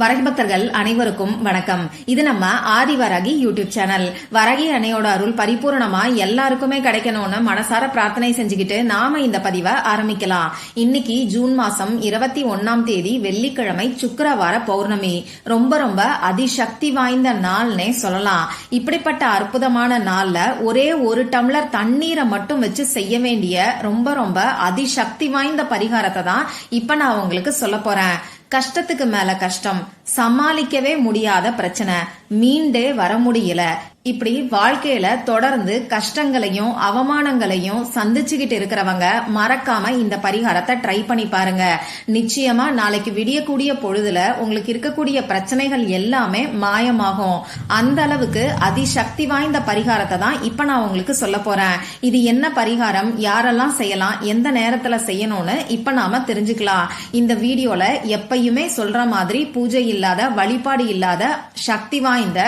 வரகிபக்தர்கள் அனைவருக்கும் வணக்கம். இது நம்ம ஆதி வரகி யூடியூப் சேனல். வரகி அணையோட அருள் பரிபூர்ணமா எல்லாருக்குமே கிடைக்கணும்னு மனசார பிரார்த்தனை செஞ்சுக்கிட்டு நாம இந்த பதிவை ஆரம்பிக்கலாம். இன்னைக்கு ஜூன் மாசம் இருபத்தி ஒன்னாம் தேதி வெள்ளிக்கிழமை சுக்கரவார பௌர்ணமி. ரொம்ப ரொம்ப அதிசக்தி வாய்ந்த நாள்னே சொல்லலாம். இப்படிப்பட்ட அற்புதமான நாள்ல ஒரே ஒரு டம்ளர் தண்ணீரை மட்டும் வச்சு செய்ய வேண்டிய ரொம்ப ரொம்ப அதிசக்தி வாய்ந்த பரிகாரத்தை தான் இப்ப நான் உங்களுக்கு சொல்ல போறேன். கஷ்டத்துக்கு மேல கஷ்டம். சமாளிக்கவே முடியாத பிரச்சனை. மீண்டே வர முடியல. இப்படி வாழ்க்கையில தொடர்ந்து கஷ்டங்களையும் அவமானங்களையும் சந்திச்சுக்கிட்டு இருக்கிறவங்க மறக்காம இந்த பரிகாரத்தை ட்ரை பண்ணி பாருங்க. நிச்சயமா நாளைக்கு விடியக்கூடிய பொழுதுல உங்களுக்கு இருக்கக்கூடிய பிரச்சனைகள் எல்லாமே மாயமாகும். அந்த அளவுக்கு அதிசக்தி வாய்ந்த பரிகாரத்தை தான் இப்ப நான் உங்களுக்கு சொல்ல போறேன். இது என்ன பரிகாரம்? யாரெல்லாம் செய்யலாம்? எந்த நேரத்துல செய்யணும்னு இப்ப நாம தெரிஞ்சுக்கலாம். இந்த வீடியோல எப்பயுமே சொல்ற மாதிரி பூஜை இல்லாத வழிபாடு இல்லாத சக்தி வாய்ந்த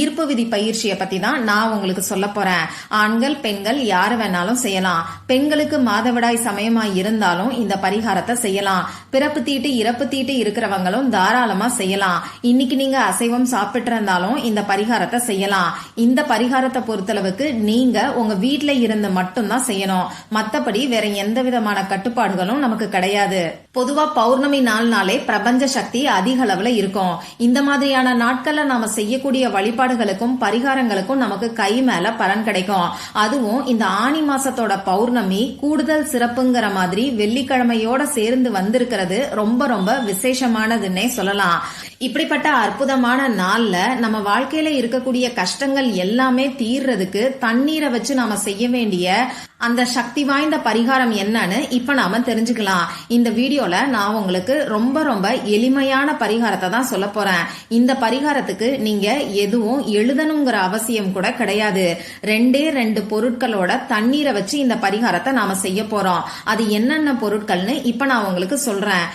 ஈர்ப்பு விதி பயிற்சியை பத்தி தான் நான் உங்களுக்கு சொல்ல போறேன். ஆண்கள் பெண்கள் யார் வேணாலும் செய்யலாம். பெண்களுக்கு மாதவிடாய் சமயமா இருந்தாலும் இந்த பரிகாரத்தை செய்யலாம். பிறப்பு தீட்டு இறப்பு தீட்டு இருக்கிறவங்களும் தாராளமா செய்யலாம். இன்னைக்கு நீங்க அசைவம் சாப்பிட்டு இருந்தாலும் இந்த பரிகாரத்தை செய்யலாம். இந்த பரிகாரத்தை பொறுத்தளவுக்கு நீங்க உங்க வீட்டுல இருந்து மட்டும்தான் செய்யணும். மத்தபடி வேற எந்த விதமான கட்டுப்பாடுகளும் நமக்கு கிடையாது. பொதுவா பௌர்ணமி நாள் நாளே பிரபஞ்ச சக்தி அதிக அளவுல இருக்கும். இந்த மாதிரியான நாட்கள்ல நாம செய்யக்கூடிய வழிபாடுகளுக்கும் பரிகாரங்களுக்கும் நமக்கு கை மேல பலன் கிடைக்கும். அதுவும் இந்த ஆனி மாசத்தோட பௌர்ணமி கூடுதல் சிறப்புங்கிற மாதிரி வெள்ளிக்கிழமையோட சேர்ந்து வந்திருக்கிறது ரொம்ப ரொம்ப விசேஷமானதுன்னே சொல்லலாம். இப்படிப்பட்ட அற்புதமான நாள்ல நம்ம வாழ்க்கையில இருக்கக்கூடிய கஷ்டங்கள் எல்லாமே தீர்றதுக்கு தண்ணீரை வச்சு நாம செய்ய வேண்டிய அந்த சக்தி வாய்ந்த பரிகாரம் என்னன்னு இப்ப நாம தெரிஞ்சுக்கலாம். இந்த வீடியோல நான் உங்களுக்கு ரொம்ப ரொம்ப எளிமையான பரிகாரத்தை தான் சொல்ல போறேன். இந்த பரிகாரத்துக்கு நீங்க எதுவும் எழுதணுங்கிற அவசியம் கூட கிடையாது. ரெண்டே ரெண்டு பொருட்களோட தண்ணீரை வச்சு இந்த பரிகாரத்தை நாம செய்ய போறோம். அது என்னென்ன பொருட்கள்னு இப்ப நான் உங்களுக்கு சொல்றேன்.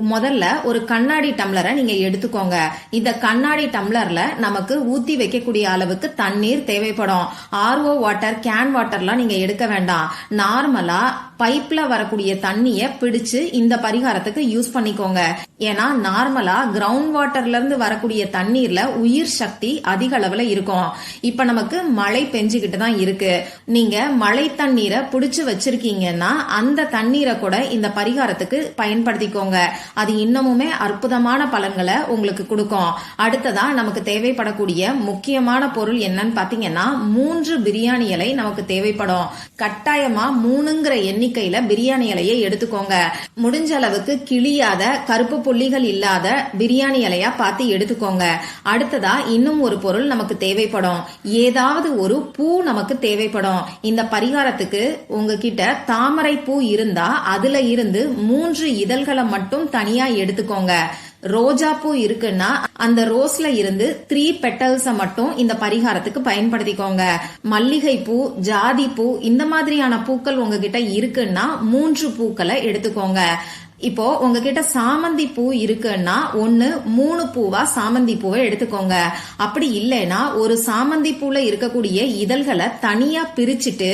முதல்ல ஒரு கண்ணாடி டம்ளரை நீங்க எடுத்துக்கோங்க. இந்த கண்ணாடி டம்ளர்ல நமக்கு ஊத்தி வைக்கக்கூடிய அளவுக்கு தண்ணீர் தேவைப்படும். ஆர்ஓ வாட்டர் கேன் வாட்டர்லாம் நீங்க எடுக்க வேண்டாம். நார்மலா பைப்ல வரக்கூடிய தண்ணிய பிடிச்சு இந்த பரிகாரத்துக்கு யூஸ் பண்ணிக்கோங்க. ஏன்னா நார்மலா கிரவுண்ட் வாட்டர்ல இருந்து வரக்கூடிய தண்ணீர்ல உயிர் சக்தி அதிக அளவுல இருக்கும். இப்ப நமக்கு மழை பெஞ்சுக்கிட்டு தான் இருக்கு. நீங்க மழை தண்ணீரை பிடிச்சு வச்சிருக்கீங்கன்னா அந்த தண்ணீரை கூட இந்த பரிகாரத்துக்கு பயன்படுத்திக்கோங்க. அது இன்னமுமே அற்புதமான பலன்களை உங்களுக்கு கொடுக்கும். அடுத்ததா நமக்கு தேவைப்படக்கூடிய முக்கியமான பொருள் என்னன்னு பாத்தீங்கன்னா மூன்று பிரியாணி இலை நமக்கு தேவைப்படும். கட்டாயமா மூணுங்கிற எண்ணிக்கையில பிரியாணி இலையை எடுத்துக்கோங்க. முடிஞ்ச அளவுக்கு கிளியாத கருப்பு புள்ளிகள் இல்லாத பிரியாணி இலையா பார்த்து எடுத்துக்கோங்க. அடுத்ததா இன்னும் ஒரு பொருள் நமக்கு தேவைப்படும். ஏதாவது ஒரு பூ நமக்கு தேவைப்படும். இந்த பரிகாரத்துக்கு உங்ககிட்ட தாமரை பூ இருந்தா அதுல இருந்து மூன்று இதழ்களை மட்டும் தனியா எடுத்துக்கோங்க. ரோஜா பூ இருக்குன்னா அந்த ரோஸ்ல இருந்து த்ரீ பெட்டல்ஸ மட்டும் இந்த பரிகாரத்துக்கு பயன்படுத்திக்கோங்க. மல்லிகை பூ ஜாதி பூ இந்த மாதிரியான பூக்கள் உங்ககிட்ட இருக்குன்னா மூன்று பூக்களை எடுத்துக்கோங்க. இப்போ உங்ககிட்ட சாமந்தி பூ இருக்குன்னா ஒன்னு மூணு பூவா சாமந்தி பூவை எடுத்துக்கோங்க. அப்படி இல்லைன்னா ஒரு சாமந்தி பூல இருக்கக்கூடிய இதழ்களை தனியா பிரிச்சுட்டு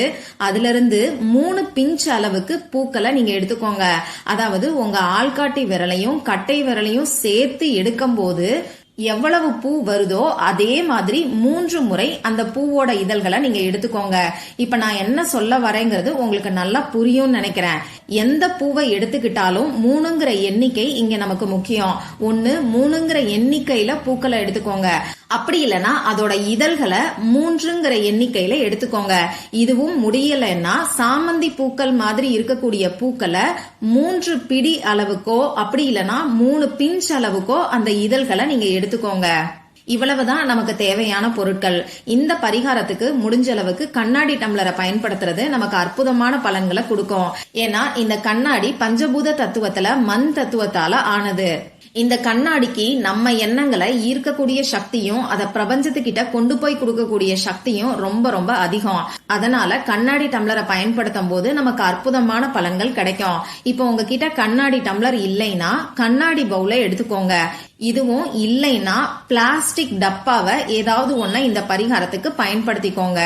அதுல இருந்து மூணு பிஞ்ச் அளவுக்கு பூக்களை நீங்க எடுத்துக்கோங்க. அதாவது உங்க ஆள்காட்டி விரலையும் கட்டை விரலையும் சேர்த்து எடுக்கும் போது எவ்வளவு பூ வருதோ அதே மாதிரி மூன்று முறை அந்த பூவோட இதழ்களை நீங்க எடுத்துக்கோங்க. இப்ப நான் என்ன சொல்ல வரேங்கிறது உங்களுக்கு நல்லா புரியும்னு நினைக்கிறேன். எந்த பூவை எடுத்துக்கிட்டாலும் மூணுங்கிற எண்ணிக்கை இங்க நமக்கு முக்கியம். ஒன்னு மூணுங்கிற எண்ணிக்கையில பூக்களை எடுத்துக்கோங்க. அப்படி இல்லைன்னா அதோட இதழ்களை மூன்றுங்கிற எண்ணிக்கையில எடுத்துக்கோங்க. இதுவும் முடியலைன்னா சாமந்தி பூக்கள் மாதிரி இருக்கக்கூடிய பூக்களை மூன்று பிடி அளவுக்கோ அப்படி இல்லைன்னா மூணு பிஞ்ச் அளவுக்கோ அந்த இதழ்களை நீங்க எடுத்துக்கோங்க. இவ்வளவுதான் நமக்கு தேவையான பொருட்கள். இந்த பரிகாரத்துக்கு முடிஞ்ச அளவுக்கு கண்ணாடி டம்ளரை பயன்படுத்துறது நமக்கு அற்புதமான பலன்களை கொடுக்கும். ஏன்னா இந்த கண்ணாடி பஞ்சபூத தத்துவத்துல மண் தத்துவத்தால ஆனது. இந்த கண்ணாடிக்கு நம்ம எண்ணங்களை ஈர்க்கக்கூடிய சக்தியும் அதை பிரபஞ்சத்துக்கிட்ட கொண்டு போய் கொடுக்கக்கூடிய சக்தியும் ரொம்ப ரொம்ப அதிகம். அதனால கண்ணாடி டம்ளரை பயன்படுத்தும் போது நமக்கு அற்புதமான பலன்கள் கிடைக்கும். இப்போ உங்ககிட்ட கண்ணாடி டம்ளர் இல்லைன்னா கண்ணாடி பவுல எடுத்துக்கோங்க. இதுவும் இல்லைன்னா பிளாஸ்டிக் டப்பாவை ஏதாவது ஒன்ன இந்த பரிகாரத்துக்கு பயன்படுத்திக்கோங்க.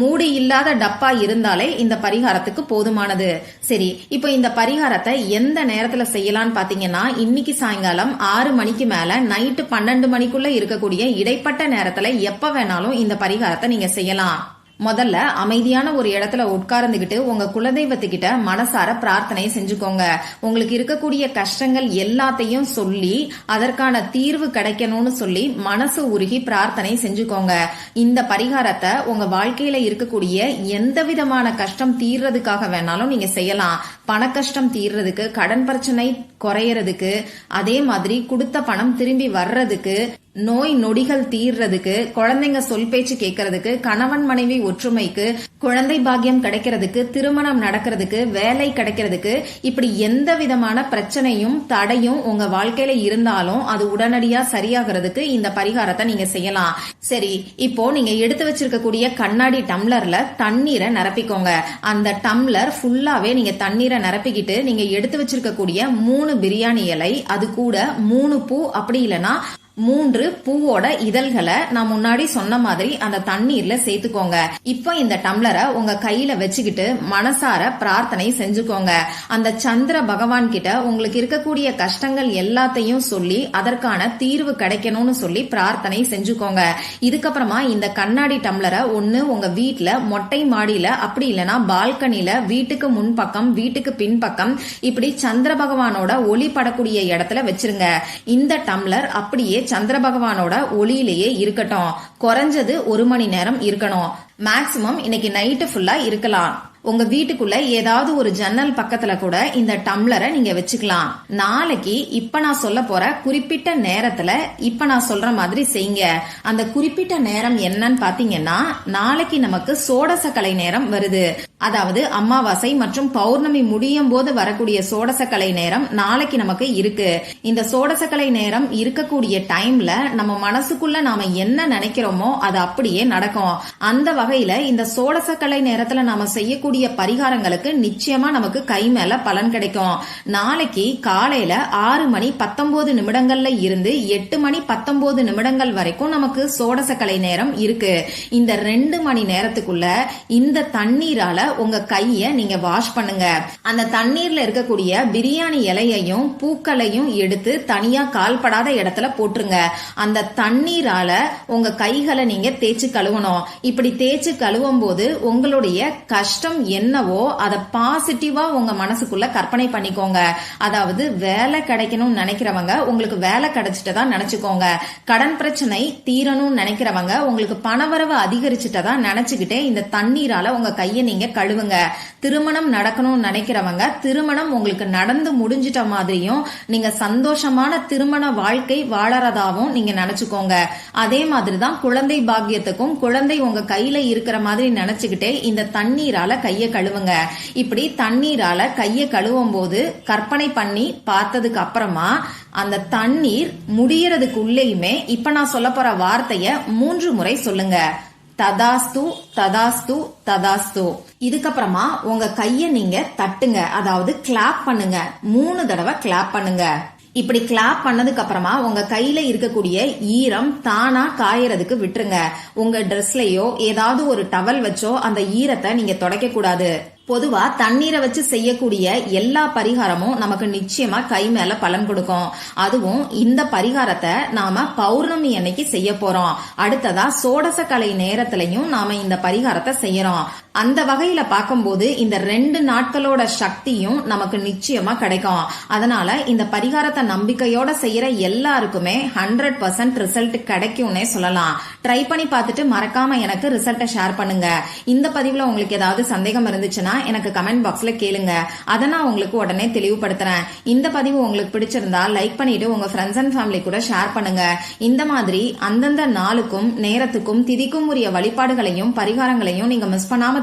மூடி இல்லாத டப்பா இருந்தாலே இந்த பரிகாரத்துக்கு போதுமானது. சரி இப்போ இந்த பரிகாரத்தை எந்த நேரத்துல செய்யலாம்னு பாத்தீங்கன்னா இன்னைக்கு சாயங்காலம் ஆறு மணிக்கு மேல நைட்டு பன்னெண்டு மணிக்குள்ள இருக்கக்கூடிய இடைப்பட்ட நேரத்துல எப்ப வேணாலும் இந்த பரிகாரத்தை நீங்க செய்யலாம். முதல்ல அமைதியான ஒரு இடத்துல உட்கார்ந்துகிட்டு உங்க குலதெய்வத்துக்கிட்ட மனசார பிரார்த்தனை செஞ்சுக்கோங்க. உங்களுக்கு இருக்கக்கூடிய கஷ்டங்கள் எல்லாத்தையும் சொல்லி அதற்கான தீர்வு கிடைக்கணும்னு சொல்லி மனசு உருகி பிரார்த்தனை செஞ்சுக்கோங்க. இந்த பரிகாரத்தை உங்க வாழ்க்கையில இருக்கக்கூடிய எந்த விதமான கஷ்டம் தீர்றதுக்காக வேணாலும் நீங்க செய்யலாம். பண கஷ்டம் தீர்றதுக்கு கடன் பிரச்சனை குறையறதுக்கு அதே மாதிரி கொடுத்த பணம் திரும்பி வர்றதுக்கு நோய் நொடிகள் தீர்றதுக்கு குழந்தைங்க சொல் பேச்சு கேட்கறதுக்கு கணவன் மனைவி ஒற்றுமைக்கு குழந்தை பாக்கியம் கிடைக்கிறதுக்கு திருமணம் நடக்கிறதுக்கு வேலை கிடைக்கிறதுக்கு இப்படி எந்த விதமான பிரச்சனையும் தடையும் உங்க வாழ்க்கையில இருந்தாலும் அது உடனடியா சரியாகிறதுக்கு இந்த பரிகாரத்தை நீங்க செய்யலாம். சரி இப்போ நீங்க எடுத்து வச்சிருக்கக்கூடிய கண்ணாடி டம்ளர்ல தண்ணீரை நிரப்பிக்கோங்க. அந்த டம்ளர் ஃபுல்லாவே நீங்க தண்ணீரை நிரப்பிக்கிட்டு நீங்க எடுத்து வச்சிருக்கக்கூடிய மூணு பிரியாணி இலை அது கூட மூணு பூ அப்படி இல்லைன்னா மூன்று பூவோட இதழ்களை நான் முன்னாடி சொன்ன மாதிரி அந்த தண்ணீர்ல சேர்த்துக்கோங்க. இப்போ இந்த டம்ளரை உங்க கையில வச்சுக்கிட்டு மனசார பிரார்த்தனை செஞ்சுக்கோங்க. அந்த சந்திர பகவான் கிட்ட உங்களுக்கு இருக்கக்கூடிய கஷ்டங்கள் எல்லாத்தையும் சொல்லி அதற்கான தீர்வு கிடைக்கணும்னு சொல்லி பிரார்த்தனை செஞ்சுக்கோங்க. இதுக்கப்புறமா இந்த கண்ணாடி டம்ளரை ஒண்ணு உங்க வீட்டுல மொட்டை மாடியில அப்படி இல்லைன்னா பால்கனில வீட்டுக்கு முன்பக்கம் வீட்டுக்கு பின்பக்கம் இப்படி சந்திர பகவானோட ஒளி படக்கூடிய இடத்துல வச்சிருங்க. இந்த டம்ளர் அப்படியே சந்திர பகவானோட ஒளியிலேயே இருக்கட்டும். குறைஞ்சது ஒரு மணி நேரம் இருக்கணும். மேக்சிமம் இன்னைக்கு நைட்டு ஃபுல்லா இருக்கலாம். உங்க வீட்டுக்குள்ள ஏதாவது ஒரு ஜன்னல் பக்கத்துல கூட இந்த டம்ளரை நீங்க வச்சுக்கலாம். நாளைக்கு இப்ப நான் சொல்ல போற குறிப்பிட்ட நேரத்துல இப்ப நான் சொல்ற மாதிரி செய்யுங்க. அந்த குறிப்பிட்ட நேரம் என்னன்னு பாத்தீங்கன்னா நாளைக்கு நமக்கு சோடசக்கலை நேரம் வருது. அதாவது அமாவாசை மற்றும் பௌர்ணமி முடியும் போது வரக்கூடிய சோடசக்கலை நேரம் நாளைக்கு நமக்கு இருக்கு. இந்த சோடசக்கலை நேரம் இருக்கக்கூடிய டைம்ல நம்ம மனசுக்குள்ள நாம என்ன நினைக்கிறோமோ அது அப்படியே நடக்கும். அந்த வகையில இந்த சோடசக்கலை நேரத்துல நாம செய்யக்கூடிய பரிகாரங்களுக்கு நிச்சயமா நமக்கு கை மேல பலன் கிடைக்கும். நாளைக்கு காலையில ஆறு மணி பத்தொன்பது நிமிடங்கள்ல இருந்து எட்டு மணி பத்தொன்பது நிமிடங்கள் வரைக்கும் நமக்கு சோடசக்கலை நேரம் இருக்கு. இந்த ரெண்டு மணி நேரத்துக்குள்ள இந்த தண்ணீரால உங்க கைய நீங்க வாஷ் பண்ணுங்க. அந்த தண்ணீர்ல இருக்கக்கூடிய பிரியாணி இலையையும் பூக்களையும் எடுத்து தனியா கால்படாத இடத்துல போட்டுருங்க. அந்த தண்ணீரால உங்க கைகளை நீங்க தேய்ச்சு கழுவணும். இப்படி தேய்ச்சி கழுவும் போது உங்களுடைய கஷ்டம் என்னவோ அதை பாசிட்டிவா உங்க மனசுக்குள்ள கற்பனை பண்ணிக்கோங்க. அதாவது வேலை கிடைக்கணும்னு நினைக்கிறவங்க உங்களுக்கு வேலை கிடைச்சிட்டதா நினைச்சுக்கோங்க. கடன் பிரச்சனை தீரணும்னு நினைக்கிறவங்க உங்களுக்கு பணவரவு அதிகரிச்சுட்டதா நினைச்சுக்கிட்டே இந்த தண்ணீரால உங்க கையை நீங்க கழுவுங்க. திருமணம் நடக்கணும்னு நினைக்கிறவங்க திருமணம் உங்களுக்கு நடந்து முடிஞ்சிட்ட மாதிரியும் நீங்க சந்தோஷமான திருமண வாழ்க்கை வாழறதாவும் நீங்க நினைச்சுக்கோங்க. அதே மாதிரிதான் குழந்தை பாக்கியத்துக்கும் குழந்தை உங்க கையில இருக்கிற மாதிரி நினைச்சுக்கிட்டே இந்த தண்ணீரால கையை கழுவுங்க. இப்படி தண்ணீரால கையை கழுவும் போது கற்பனை பண்ணி பார்த்ததுக்கு அப்புறமா அந்த தண்ணீர் முடியறதுக்குள்ளேயுமே இப்ப நான் சொல்ல போற வார்த்தைய மூன்று முறை சொல்லுங்க. ததாஸ்து ததாஸ்து ததாஸ்து. இதுக்கப்புறமா உங்க கைய நீங்க தட்டுங்க. அதாவது கிளாப் பண்ணுங்க. மூணு தடவை கிளாப் பண்ணுங்க. இப்படி கிளாப் பண்ணதுக்கு அப்புறமா உங்க கையில இருக்கக்கூடிய ஈரம் தானா காயறதுக்கு விட்டுருங்க. உங்க ட்ரெஸ்லயோ ஏதாவது ஒரு டவல் வச்சோ அந்த ஈரத்தை நீங்க தொடக்க கூடாது. பொதுவா தண்ணீரை வச்சு செய்யக்கூடிய எல்லா பரிகாரமும் நமக்கு நிச்சயமா கை மேல பலன் கொடுக்கும். அதுவும் இந்த பரிகாரத்தை நாம பௌர்ணமி அன்னைக்கு செய்ய போறோம். அடுத்ததா சோடசக்கலை நேரத்திலையும் நாம இந்த பரிகாரத்தை செய்யறோம். அந்த வகையில பார்க்கும்போது இந்த ரெண்டு நாட்களோட சக்தியும் நமக்கு நிச்சயமா கிடைக்கும். அதனால இந்த பரிகாரத்தை நம்பிக்கையோட செய்யற எல்லாருக்குமே ஹண்ட்ரட் பர்சன்ட் ரிசல்ட் கிடைக்கும்னே சொல்லலாம். ட்ரை பண்ணி பார்த்துட்டு மறக்காம எனக்கு ரிசல்ட்டை ஷேர் பண்ணுங்க. இந்த பதிவுல உங்களுக்கு ஏதாவது சந்தேகம் இருந்துச்சுன்னா எனக்கு கமெண்ட் பாக்ஸ்ல கேளுங்க. அதை நான் உங்களுக்கு உடனே தெளிவுபடுத்துறேன். இந்த பதிவு உங்களுக்கு பிடிச்சிருந்தா லைக் பண்ணிட்டு உங்க ஃப்ரெண்ட்ஸ் அண்ட் ஃபேமிலி கூட ஷேர் பண்ணுங்க. இந்த மாதிரி அந்தந்த நாளுக்கும் நேரத்துக்கும் திதிக்கும் உரிய வழிபாடுகளையும் பரிகாரங்களையும் நீங்க மிஸ் பண்ணாம